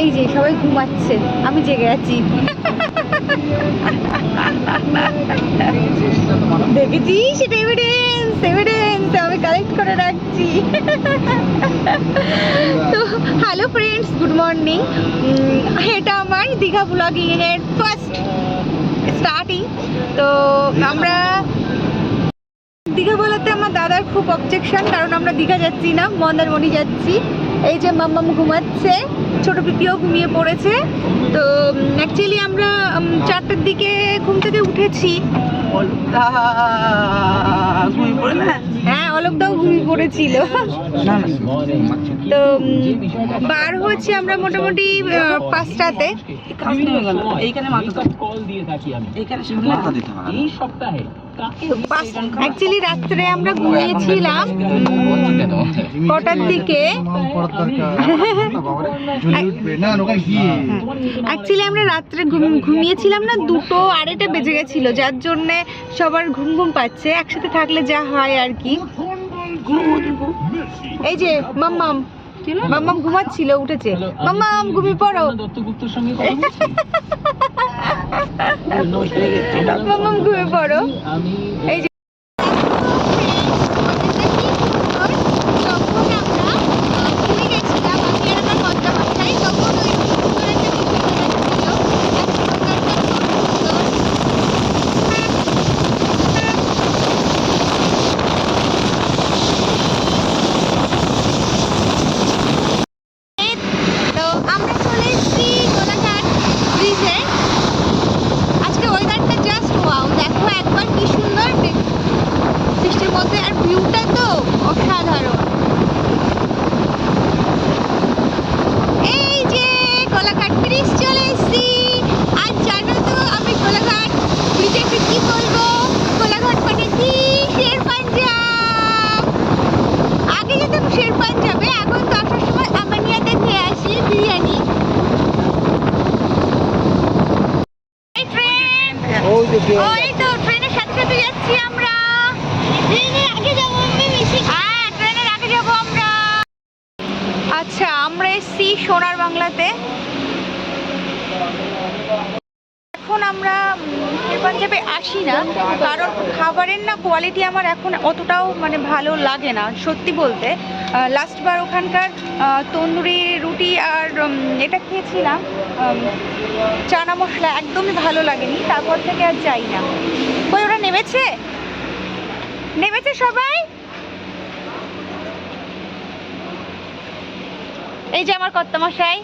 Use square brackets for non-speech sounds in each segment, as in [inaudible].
এই যে সবাই ঘুমাচ্ছে, আমি জেগে আছি। দেখেছি সেটা এভিডেন্স এভিডেন্স আমি কালেক্ট করে রাখছি। তো হ্যালো ফ্রেন্ডস গুড মর্নিং এটা আমার দীঘা ব্লগিং এর ফার্স্ট স্টার্টিং তো, আমরা দীঘা বলাতে আমার দাদার খুব অবজেকশন কারণ আমরা দীঘা যাচ্ছি না, মন্দারমণি যাচ্ছি। এই যে মাম্মাম ঘুমাচ্ছে ছোট পিপিও ঘুমিয়ে পড়েছে। তো অ্যাকচুয়ালি আমরা চারটার দিকে ঘুম থেকে উঠেছি। হ্যাঁ অলোকদাও ঘুমিয়ে পড়েছিল। না না। তো বার হচ্ছে আমরা মোটামুটি পাঁচটাতে। এইখানে মাথা কল দিয়ে থাকি আমি এইখানে দিতে হবে। এই সপ্তাহে। অ্যাকচুয়ালি রাত্রে আমরা ঘুমিয়েছিলাম কটার দিকে? অ্যাকচুয়ালি আমরা রাত্রে ঘুমিয়েছিলাম না, দুটো আড়াইটা বেজে গেছিল, যার জন্যে সবার ঘুম ঘুম পাচ্ছে। একসাথে থাকলে যা হয় আর কি। এই যে, মাম্মাম মাম্মাম ঘুমাচ্ছিল, উঠেছে। মাম্মাম, ঘুমিয়ে পড়ো। দত্তগুপ্তর সঙ্গে [laughs] ঘুমিয়ে পড়ো। এই এই যে যখন আমরা ঘুরে গেছিলাম আমি আর আমার কর্তা মশাই তখন ওই সুন্দর একটা কিছু ছিল তো আমরা চলে এসেছি গোলাঘাট ব্রিজে আজকে ওয়েদারটা জাস্ট ওয়াও দেখো একবার কি সুন্দর বি- বৃষ্টির মধ্যে আর ভিউটা তো অসাধারণ এই যে কোলাঘাট ব্রিজ চলে এসেছি আর জানো তো আমি কোলাঘাট ব্রিজে এসে কি বলব কোলাঘাট মানে কি শের পাঞ্জাব আগে যেতাম শের পাঞ্জাবে এখন তো আসার সময় আমানিয়াতে খেয়ে আসি বিরিয়ানি এই ট্রেন ওই তো ট্রেনের সাথে সাথে যাচ্ছি আমরা। ট্রেনের আগে যাব আমি বেশি হ্যাঁ ট্রেনের আগে যাব আমরা। আচ্ছা আমরা এসছি সোনার বাংলাতে। এখন আমরা পাঞ্জাবে আসি না। খাবারের না কোয়ালিটি আমার এখন অতটাও মানে ভালো লাগে না, সত্যি বলতে। লাস্টবার ওখানকার তন্দুরি রুটি আর এটা খেয়েছিলাম। চানা মশলা একদমই ভালো লাগেনি, তারপর থেকে আর যাই না। কই, ওরা নেমেছে? নেমেছে সবাই? এই যে আমার কর্তামশাই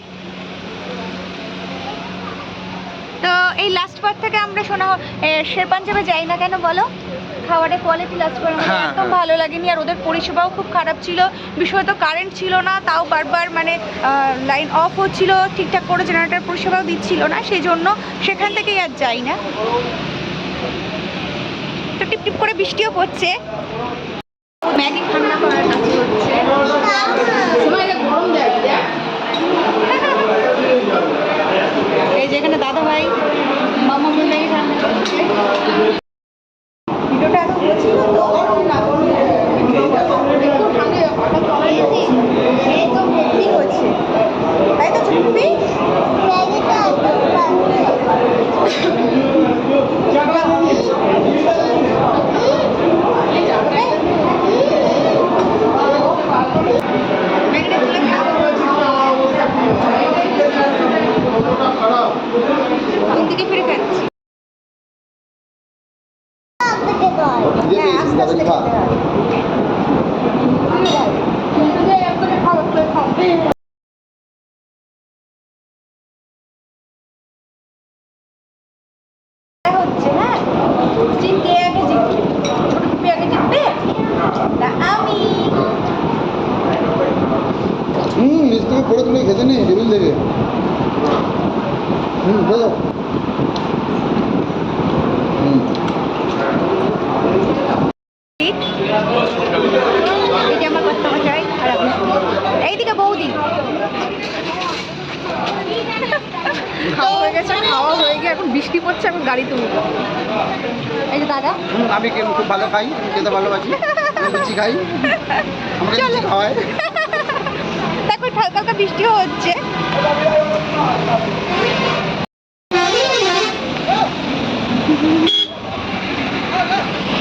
তো এই লাস্ট বার থেকে আমরা শোনা শের পাঞ্জাবে যাই না কেন বলো? খাবারের কোয়ালিটি লাস্ট করে আমাদের হ্যাঁ, একদম হ্যাঁ। ভালো লাগেনি আর ওদের পরিষেবাও খুব খারাপ ছিল। বিষয় তো কারেন্ট ছিল না তাও বারবার মানে লাইন অফ হচ্ছিল ঠিকঠাক করে জেনারেটার পরিষেবাও দিচ্ছিল না সেই জন্য সেখান থেকেই আর যাই না। তো টিপ টিপ করে বৃষ্টিও পড়ছে ম্যাগি ঠান্ডা করার কাজ করছে এই যে এখানে দাদা ভাই মামা মিলে ঠান্ডা করছে ভিডিওটা এত হচ্ছিল তো এই তো ভর্তি হচ্ছে তাই তো চুপি ম্যাগিটা তুলে কোন দিকে ফিরে খাচ্ছি হ্যাঁ আস্তে আস্তে খেতে হবে। হচ্ছে হ্যাঁ যে কে আগে জিতবে ছোট টুপি আগে জিতবে তা আমি হুম নিচ থেকে পড়ে তুলে খেতে নেই টেবিল থেকে। বলো। ঠিক এই যে আমার কর্তা মশাই আর আমি। এইদিকে বৌদি। খাওয়া হয়ে গেছে খাওয়া হয়ে গিয়ে এখন বৃষ্টি পড়ছে এখন গাড়িতে উঠবো এই যে দাদা। আমি খুব ভালো খাই খেতে ভালোবাসি লুচি খাই আমাকে লুচি খাওয়ায়। দেখো হালকা হালকা বৃষ্টিও হচ্ছে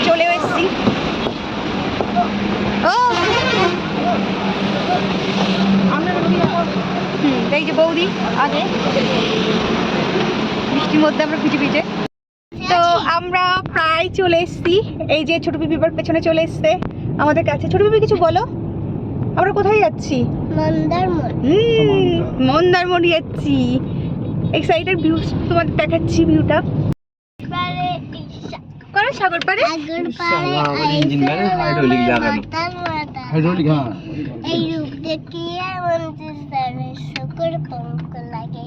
চলে এসেছি ও হুম, এই যে বৌদি? আগে বৃষ্টির মধ্যে আমরা ভিজে ভিজে তো আমরা প্রায় চলে এসেছি। এই যে ছোট পিপিবার পেছনে চলে এসছে। আমাদের কাছে। ছোট পিপি কিছু বলো। আমরা কোথায় যাচ্ছি? হুম, মন্দারমণি যাচ্ছি। এক্সাইটেড ভিউ তোমাদের দেখাচ্ছি ভিউটা করো সাগর গাড়ি হাইড্রোলিক লাগানো হাইড্রোলিক হ্যাঁ। এই রূপ দেখিয়ে মন্দির দ্বারে সকল লাগে।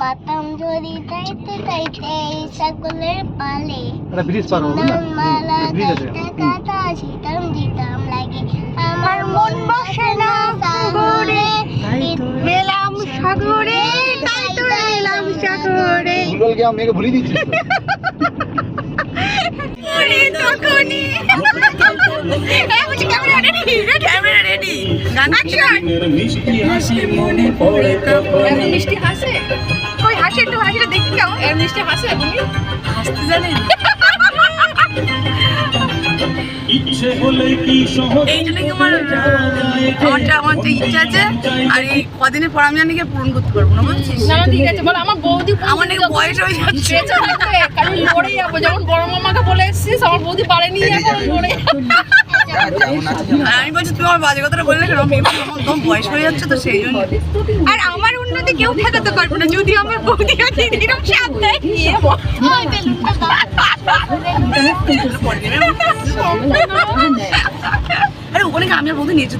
মাতাম যদি তাইতে তাইতে সকলের পালে একটা ব্রিজ পার হব না মালা ব্রিজ কাটা দিতাম দিতাম লাগে। আমার মন বসে না সাগরে। মেলাম সাগরে তাই তো এলাম সাগরে। ভুলভাল গিয়ে মেয়েকে ভুলিয়ে দিচ্ছিস [laughs] তখনই। [laughs] এই জন্য কি আমার আমার ইচ্ছা আছে আর এই কদিনের পর আমি জানি পূরণ করতে পারব না বুঝছিস ঠিক আছে আমার বৌদি আমার বয়স হয়ে যাচ্ছে। থাকবে লড়ে যাব। যেমন বড় মামাকে বলে এসেছিস আমার বৌদি পারেনি এখন লড়ে আমি বলছি তুই আমার বাজে কথাটা বললে কেন? আমি একদম বয়স হয়ে যাচ্ছে তো সেই জন্য। আর আমার উন্নতি কেউ ঠেকাতে পারবে না যদি আমার বৌদি আর দিদিরও সাথ দেয় আরে ওখানে আমি আর বৌদি নিয়েছি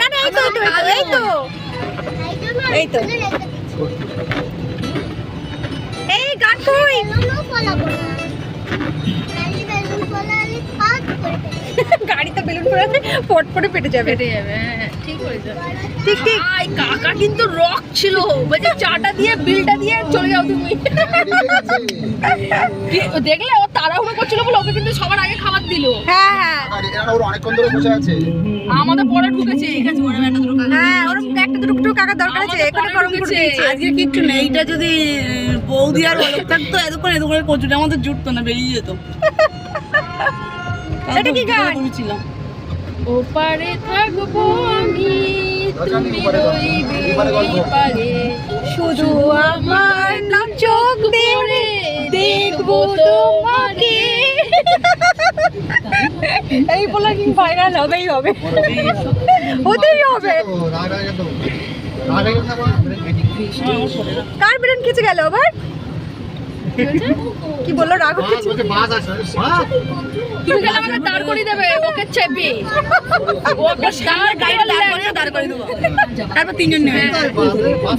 না না এই তো এই তো, এই তো এই তো। এই গান কই? বেলুন গাড়িতে ফট পেটে যাবে। পেটে যাবে হ্যাঁ ঠিক বলেছ। ঠিক ঠিক। আই কাকা কিন্তু রক ছিল। বলছে চাটা দিয়ে বিলটা দিয়ে চলে যাও তুমি। দেখলে ও তাড়াহুড়ো করছিল বলে ওকে কিন্তু সবার আগে খাবার দিল। হ্যাঁ হ্যাঁ। আর এরা ওর অনেকক্ষণ ধরে বসে আছে। আমাদের পরে ঢুকেছে ঠিক আছে ওরা একটা দুটো হ্যাঁ ওর একটা দুটো দুটো কাকা দরকার আছে এখানে গরম করে আজকে কিচ্ছু নেই এইটা যদি বৌদি আর অলোক থাকতো এতক্ষণ এতক্ষণ কচুটা আমাদের জুটতো না বেরিয়ে যেত। এটা কি গান? ছিলাম ওপারে থাকব আমি তুমি রইবে পারে। শুধু আমার চোখ দিয়ে দেখব তোমাকে। এই বলে কি ভাইরাল হবেই হবে? হতেই হবে। হয়ে হয়ে কার ব্রেন খেচে গেল আবার? কি বলল? রাগ হচ্ছে বাস তুমি গেলে আমাকে দাঁড় করিয়ে দেবে ওকে চেপে। ওকে দাঁড় গাড়িটা দাঁড় করে দাঁড় করে দেবো তারপর তিনজন নেবে।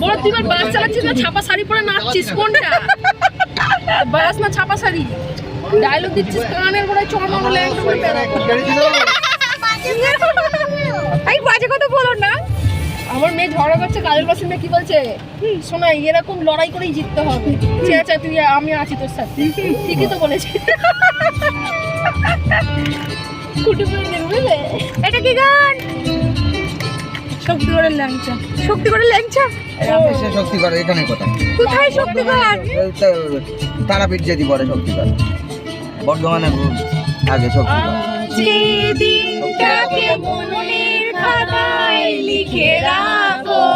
বড় তুই বাস চালাচ্ছিস না ছাপা শাড়ি পরে নাচছিস কোনটা? বাস না ছাপা শাড়ি? ডায়লগ দিচ্ছিস কানের গোড়ায় চড় মারলে এই বাজে কথা বলো না। আমার মেয়ে ঝগড়া করছে কি বলছে? শোনা এরকম লড়াই করেই জিততে হবে। ঠিক আছে তুই আমি আছি তোর সাথে। ঠিকই তো বলেছি। কুটি করে নেবে বুঝলে? এটা কি গান? শক্তি ল্যাংচা। শক্তি করে ল্যাংচা? শক্তিগড় এখানে কোথায় কোথায় শক্তিগড়? তারাপীঠ যেদি পরে শক্তিগড়। বর্ধমানে আগে খাতায় লিখে রাখো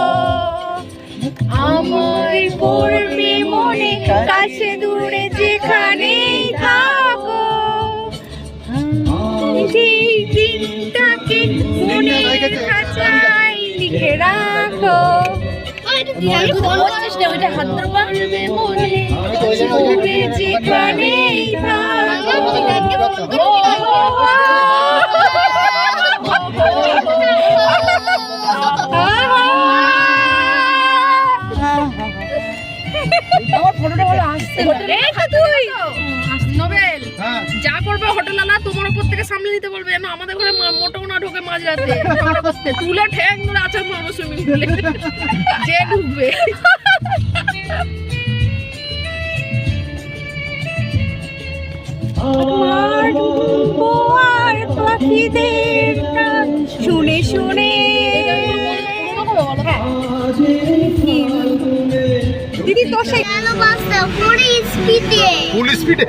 আমার পড়বে মনে কাছে দূরে যেখানেই থাকো। দিনটাকে মনের খাতায় লিখে রাখো ওইটা হাত ধরবা দূরে যেখানেই থাকো। যা করবে হোটেল আলা তোমার উপর থেকে সামলে নিতে বলবে যেন আমাদের ঘরে মা- মোটেও না ঢোকে মাঝ রাতে তুলে ঠ্যাং ধরে আচার মারবো সুইমিং পুলে যে ঢুকবে। আর পাখিদের ডাক শুনে শুনে। হ্যাঁ। দিদি তোর সেই কেন বাসটা পুরো স্পিডে ফুল স্পিডে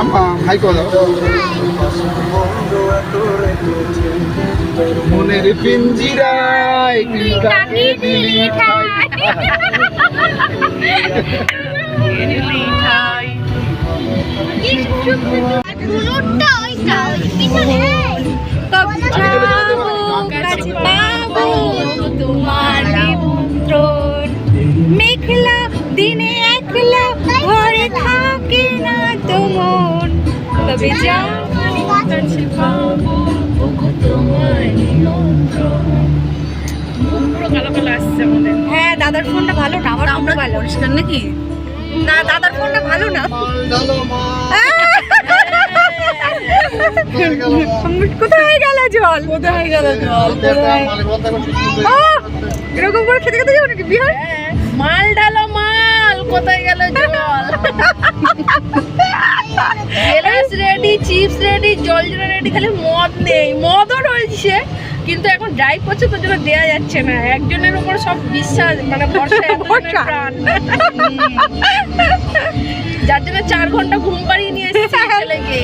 আম্মা হাই কো দাও মনের পিঞ্জিরায় তুই কাকে দিলি ঠাই ওইটা ওই পিছনে কব কাছে পাবো তোমার মেঘলা দিনে একলা থাকে না তবে যাব কাছে পাবো পুরো কালো কালো আসছে আমাদের। হ্যাঁ দাদার ফোনটা ভালো না আমার আমরা ভালো। পরিষ্কার নাকি? না দাদার ফোনটা ভালো না। কোথায় গেল জল? কোথায় গেল জল? মালের বলতে এখন শুকিয়ে আহ! এরকম করে খেতে খেতে যাব নাকি? বিহার? মাল ডালো কোথায় গেল জল? গেলাস রেডি চিপস রেডি জল জল রেডি খালি মদ নেই। মদও রয়েছে কিন্তু এখন ড্রাইভ করছে তোর জন্য দেওয়া যাচ্ছে না। একজনের উপর সব বিশ্বাস মানে ভরসা ভরসা। যার জন্য চার ঘণ্টা ঘুম পাড়িয়ে নিয়ে এসেছি ছেলেকে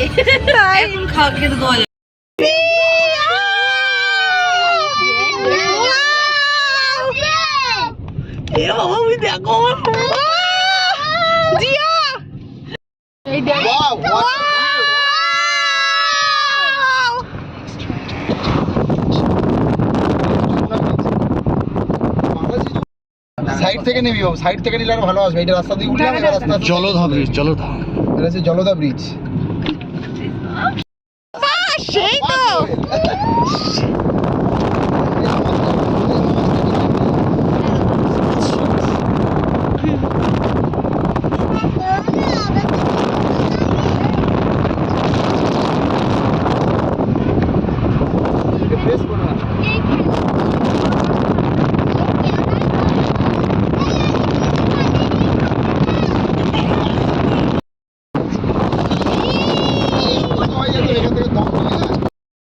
তাই। এখন খাওয়া খেতে দেওয়া যায় এ বাবা আমি দেখো আমার জিয়া ওয়াও সাইড থেকে নিবি বাবু সাইড থেকে নিলে আরও ভালো আসবে। এটা রাস্তা দিয়ে উঠে রাস্তা জলধা ব্রিজ জলধা। এটা হচ্ছে জলধা ব্রিজ সেই তো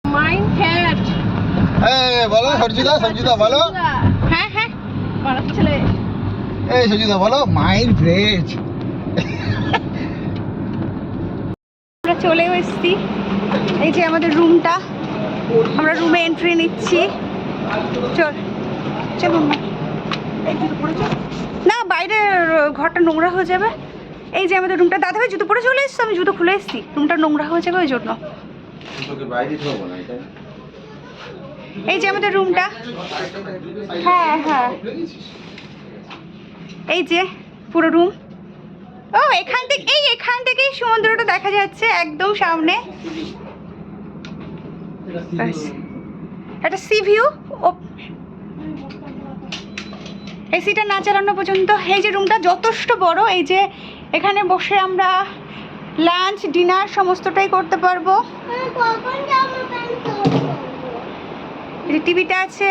মাইন্ড ফ্যাট হ্যাঁ বলো। হ্যাঁ হ্যাঁ। পাড়ার ছেলে? এই সঞ্জিদা বলো মাইন্ড ফ্রেশ আমরা চলেও এসেছি। এই যে আমাদের রুমটা। আমরা রুমে এন্ট্রি নিচ্ছি। চল চল। না বাইরে ঘরটা নোংরা হয়ে যাবে। এই যে আমাদের রুমটা দাদা ভাই জুতো পরে চলে এসছি আমি জুতো খুলে এসেছি। রুমটা নোংরা হয়ে যাবে ওই জন্য। এই যে আমাদের রুমটা হ্যাঁ হ্যাঁ। এই যে পুরো রুম ও, এখান থেকে, এই এখান থেকেই সমুদ্রটা দেখা যাচ্ছে একদম সামনে। একটা সি ভিউ এসিটা না চালানো পর্যন্ত। এই যে রুমটা যথেষ্ট বড়। এই যে এখানে বসে আমরা লাঞ্চ ডিনার সমস্তটাই করতে পারব। যে টিভিটা আছে।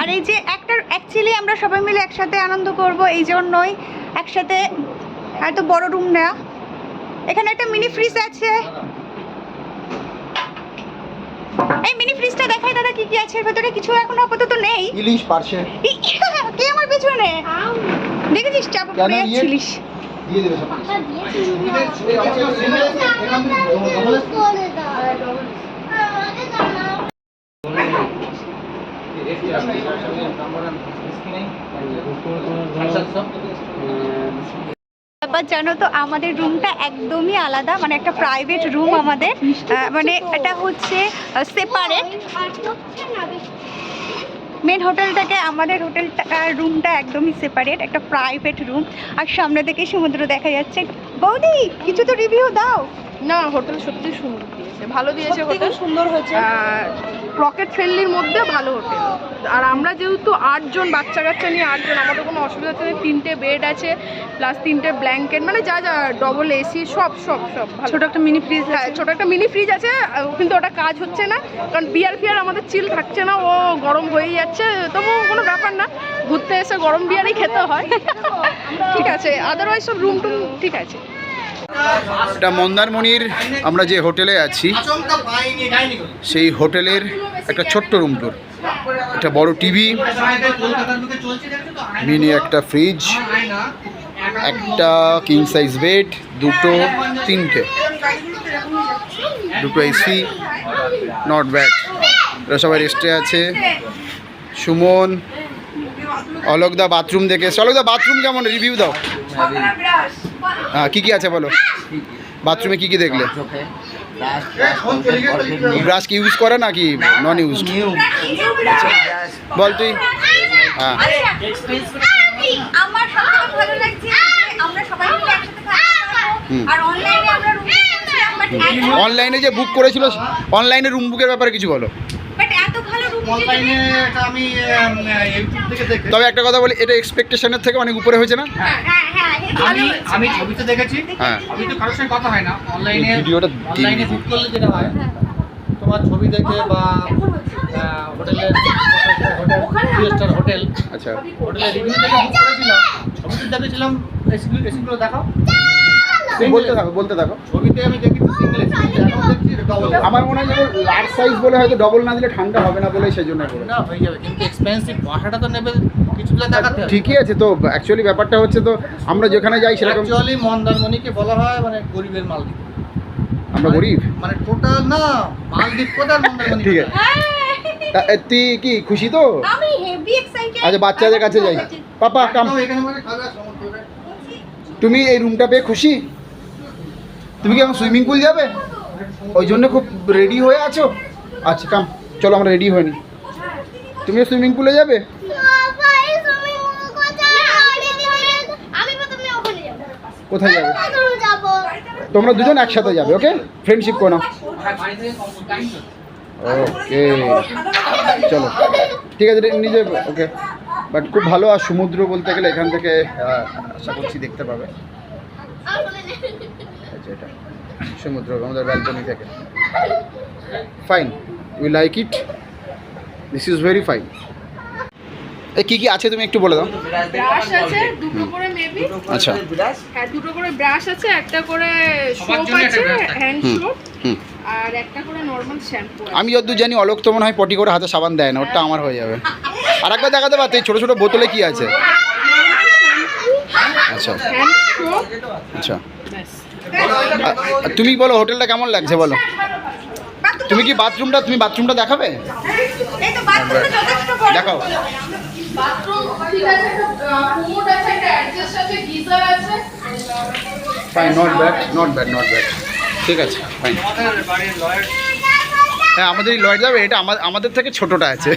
আর এই যে একটা অ্যাকচুয়ালি আমরা সবাই মিলে একসাথে আনন্দ করব এই জন্যই। একসাথে এত বড় রুম না। এখানে একটা মিনি ফ্রিজ আছে। এই মিনি ফ্রিজটা দেখাই দাদা কি কি আছে এর ভেতরে কিছু এখন আপাতত নেই। ইলিশ পার্সে ই, কে আমার পেছনে? দেখেছিস চাপ পড়ে? যাচ্ছিলিস? দিয়ে দেবে সব করে দাও আমাকে জামা ব্যাপার জানো তো, আমাদের রুমটা একদমই আলাদা মানে একটা প্রাইভেট রুম আমাদের। মানে এটা হচ্ছে সেপারেট মেন হোটেলটাকে আমাদের হোটেলটা রুমটা একদমই সেপারেট একটা প্রাইভেট রুম আর সামনে থেকে সমুদ্র দেখা যাচ্ছে। বৌদি, কিছু তো রিভিউ দাও। না হোটেল সত্যি সুন্দর। দিয়েছে ভালো দিয়েছে হোটেল সুন্দর হয়েছে। আর পকেট ফ্রেন্ডলির মধ্যে ভালো হোটেল আর আমরা যেহেতু আটজন বাচ্চা কাচ্চা নিয়ে আটজন আমাদের কোনো অসুবিধা হচ্ছে না। তিনটে বেড আছে প্লাস তিনটে ব্ল্যাঙ্কেট মানে যা যা ডবল এসি সব সব সব ছোট একটা মিনি ফ্রিজ হ্যাঁ ছোট একটা মিনি ফ্রিজ আছে কিন্তু ওটা কাজ হচ্ছে না। কারণ বিয়ার ফিয়ার আমাদের চিল থাকছে না ও গরম হয়েই যাচ্ছে তবু কোনো ব্যাপার না। ঘুরতে এসে গরম বিয়ারই খেতে হয়। [laughs] ঠিক আছে আদারওয়াইজ সব রুম টুম ঠিক আছে। এটা মন্দারমণির আমরা যে হোটেলে আছি, সেই হোটেলের একটা ছোট্ট রুম টুর একটা বড় টিভি মিনি একটা ফ্রিজ একটা কিং সাইজ বেড দুটো, তিনটে। দুটো এসি নট ব্যাড এরা সবাই রেস্টে আছে। সুমন অলোকদা বাথরুম দেখে অলোকদা বাথরুম কেমন? রিভিউ দাও। হ্যাঁ কী কী আছে বলো? বাথরুমে কী কী দেখলে? ব্রাশ কি ইউজ করে না কি নন ইউজ বল তুই। হ্যাঁ। আমার ভালো লাগছে আমরা সবাই মিলে একসাথে থাকতে পারব হুম। আর অনলাইনে আমরা অনলাইনে যে বুক করেছিল অনলাইনে রুম বুকের ব্যাপারে কিছু বলো। তবে একটা কথা বলি এটা এক্সপেকটেশনের থেকে অনেক উপরে হয়েছে না? হ্যাঁ। হ্যাঁ আমি আমি ছবিতে দেখেছি। হ্যাঁ। আমি তো কারোর সঙ্গে কথা হয় না। অনলাইনে এই ভিডিওটা অনলাইনে দিবি। বুক করলে যেটা হয় তোমার ছবি দেখে বা হোটেল স্টার হোটেল আচ্ছা। হোটেলের রিভিউ দেখে বুক করেছিলাম। ছবিতে দেখেছিলাম। এসিগুলো দেখাও। বলতে থাকো বলতে থাকো। ছবিতে আমি দেখেছি আমার মনে হয় যে লার্জ সাইজ বলে হয়তো ডবল না দিলে ঠান্ডা হবে না বলে সেই জন্য না হয়ে যাবে কিন্তু এক্সপেন্সিভ ভাষাটা তো নেবে কিছুগুলো দেখাতে ঠিকই আছে তো অ্যাকচুয়ালি ব্যাপারটা হচ্ছে তো আমরা যেখানে যাই সেরকম অ্যাকচুয়ালি মন্দারমণিকে বলা হয় মানে গরিবের মালদ্বীপ। আমরা গরিব? মানে টোটাল না মালদ্বীপ কোথায় মন্দারমণি ঠিক আছে। এ, তুই কি খুশি তো? আমি হেভি এক্সাইটেড আচ্ছা বাচ্চাদের কাছে যাই। পাপা কাম মানে। তুমি এই রুমটা পেয়ে খুশি? তুমি কি এখন সুইমিং পুল যাবে? ওই জন্য খুব রেডি হয়ে আছো? আচ্ছা কাম চলো আমরা রেডি হয়নি তুমি সুইমিং পুলে যাবে? কোথায় যাবে? তোমরা দুজন একসাথে যাবে ওকে ফ্রেন্ডশিপ করো ওকে চলো। ঠিক আছে, নিজে ওকে বাট খুব ভালো, আর সমুদ্র বলতে গেলে এখান থেকে আশা করছি দেখতে পাবে। এটা। সমুদ্র আমাদের ব্যালকনি থেকে। Fine we like it this is very fine এ কী কী আছে তুমি একটু বলে দাও। ব্রাশ আছে দুটো করে মেবি আচ্ছা। ব্রাশ হ্যাঁ দুটো করে ব্রাশ আছে একটা করে সোপ আছে হ্যান্ড হুম। সোপ আর একটা করে নর্মাল শ্যাম্পু আমি যতদূর জানি অলোক তো মনে হয় পটি করে হাতে সাবান দেয় না ওটা আমার হয়ে যাবে। আর একবার দেখাতে পারতে ছোটো ছোটো বোতলে কি আছে? আচ্ছা। হ্যান্ড সোপ আচ্ছা। তুমি বলো, হোটেলটা কেমন লাগছে বলো? তুমি কি বাথরুমটা, তুমি বাথরুমটা দেখাবে? দেখাও। ফাইন ব্যাড ব্যাড ব্যাড ঠিক আছে ফাইন হ্যাঁ আমাদের লয়েড যাবে, এটা আমাদের থেকে ছোটোটা আছে।